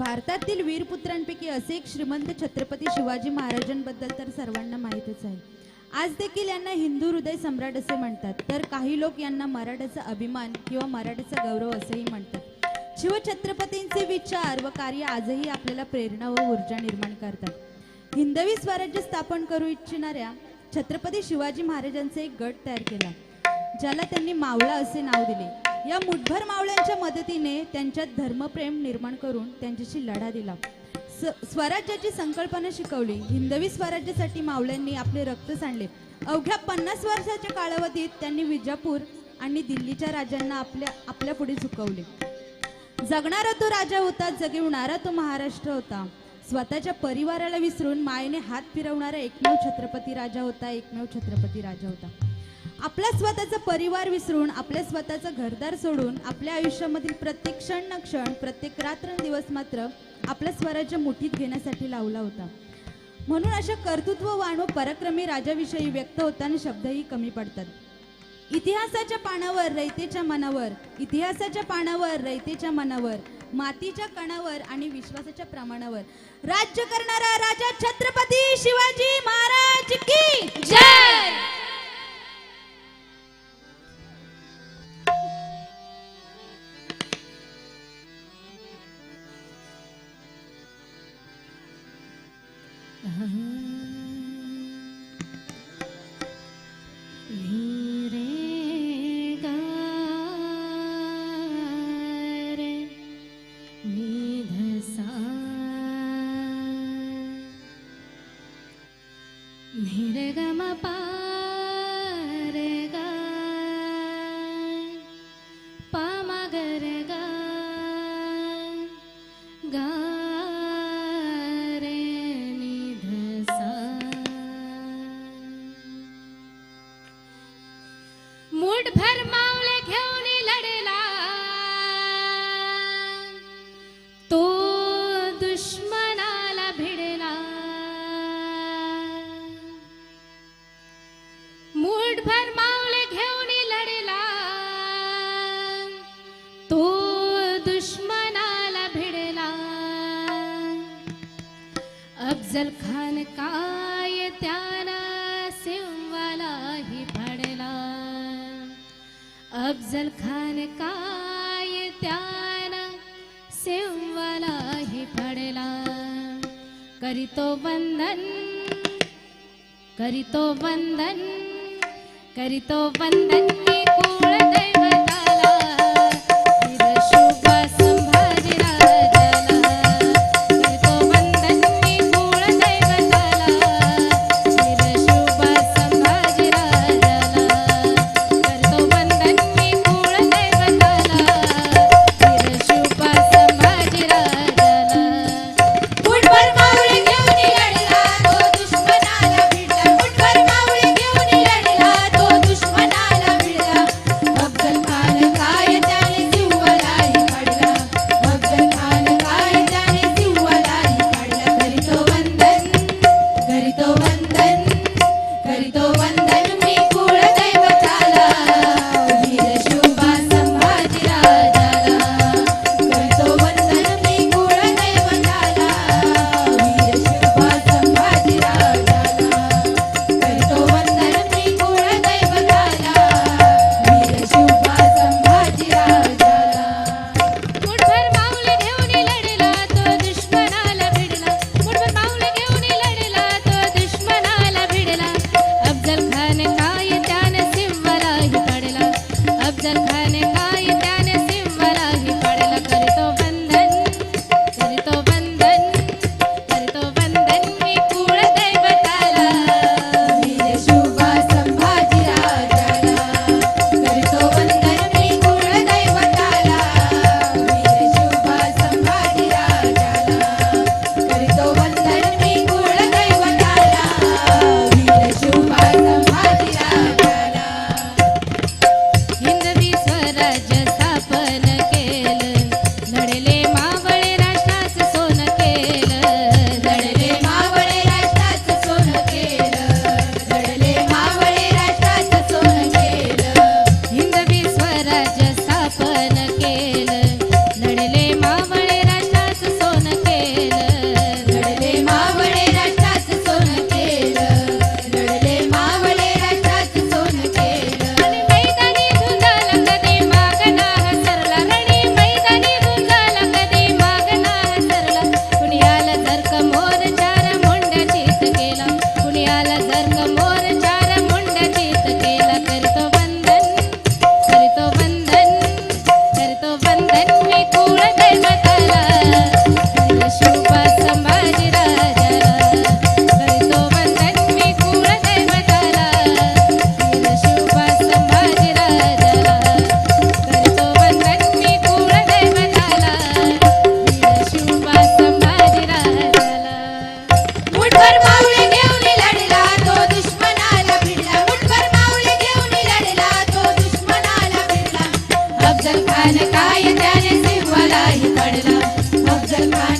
भारतातील वीरपुत्रांपैकी असे एक श्रीमंत छत्रपती शिवाजी महाराजांबद्दल तर सर्वांना माहीतच आहे. आज देखील यांना हिंदू हृदय सम्राट असे म्हणतात. तर काही लोक यांना मराठाचा अभिमान किंवा मराठाचा गौरव असेही म्हणतात. शिवछत्रपतींचे विचार व कार्य आजही आपल्याला प्रेरणा व ऊर्जा निर्माण करतात. हिंदवी स्वराज्य स्थापन करू इच्छिणाऱ्या छत्रपती शिवाजी महाराजांचा एक गट तयार केला ज्याला त्यांनी मावळा असे नाव दिले. या मुठभर मावळ्यांच्या मदतीने त्यांच्यात धर्मप्रेम निर्माण करून त्यांच्याशी लढा दिला. स- स्वराज्याची संकल्पना शिकवली. हिंदवी स्वराज्यासाठी मावळ्यांनी आपले रक्त सांडले अवघ्या पन्नास वर्षाच्या कालावधीत त्यांनी विजापूर आणि दिल्लीच्या राजांना आपल्या आपल्या पुढे झुकवले. जगणारा तो राजा होता जगविणारा तो महाराष्ट्र होता. स्वतःच्या परिवाराला विसरून मायेने हात फिरवणारा एकमेव छत्रपती राजा होता एकमेव छत्रपती राजा होता. आपला स्वतःचा परिवार विसरून आपल्या स्वतःचं घरदार सोडून आपल्या आयुष्यामधील प्रत्येक क्षण न क्षण प्रत्येक रात्र दिवस मात्र आपलं स्वराज्य मुठीत घेण्यासाठी लावला होता. म्हणून अशा कर्तृत्ववान व पराक्रमी राजाविषयी व्यक्त होताना शब्दही कमी पडतात. इतिहासाच्या पानावर रयतेच्या मनावर इतिहासाच्या पानावर रयतेच्या मनावर मातीच्या कणावर आणि विश्वासाच्या प्रमाणावर. राज्य करणारा राजा छत्रपती शिवाजी महाराज की जय! अफजल खान काय त्याला सिंवालाही फाडला अफजल खान काय त्याला सिंवालाही फाडला करीतो वंदन करीतो वंदन करीतो वंदन की कुळदैवताला right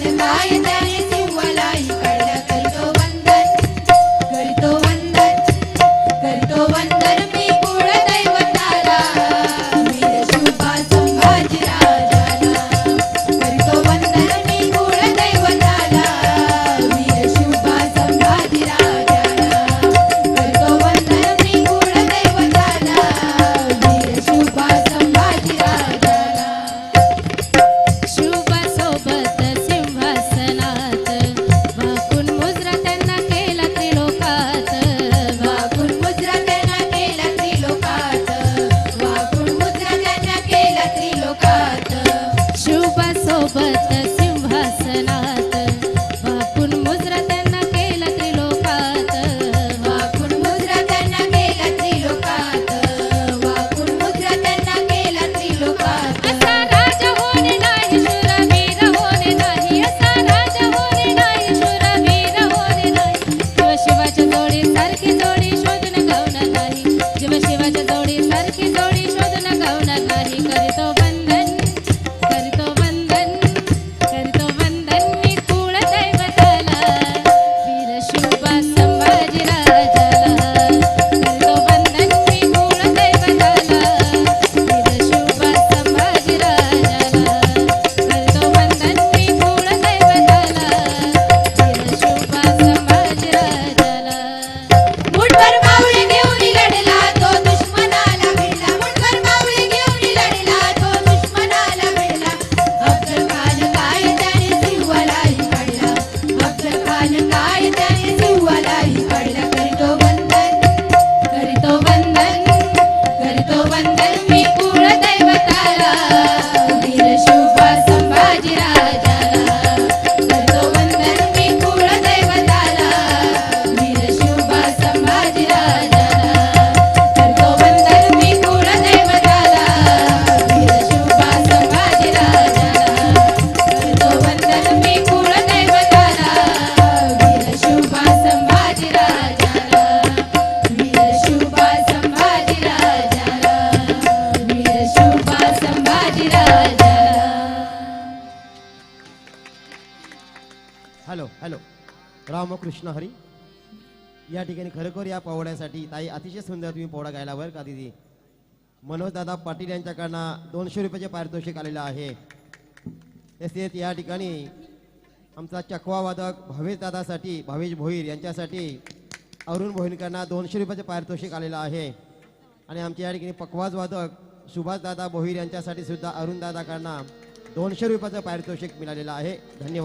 hello hello. Ram Krishna Hari. या ठिकाणी खरोखर या पोवड्यासाठी ताई अतिशय सुंदर तुम्ही पोवडा गायला बरं का दिदी? मनोज दादा पाटील यांच्याकडनं दोनशे रुपयाचे पारितोषिक आलेलं आहे. तसेच या ठिकाणी आमचा चकवावादक भावेश दादासाठी भावेश भोईर यांच्यासाठी अरुण भोईरकरांना दोनशे रुपयाचे पारितोषिक आलेलं आहे. आणि आमच्या या ठिकाणी पकवाज वादक सुभाषदादा भोईर यांच्यासाठी सुद्धा अरुणदादाकडनं दोनशे रुपयाचं पारितोषिक मिळालेलं आहे. धन्यवाद.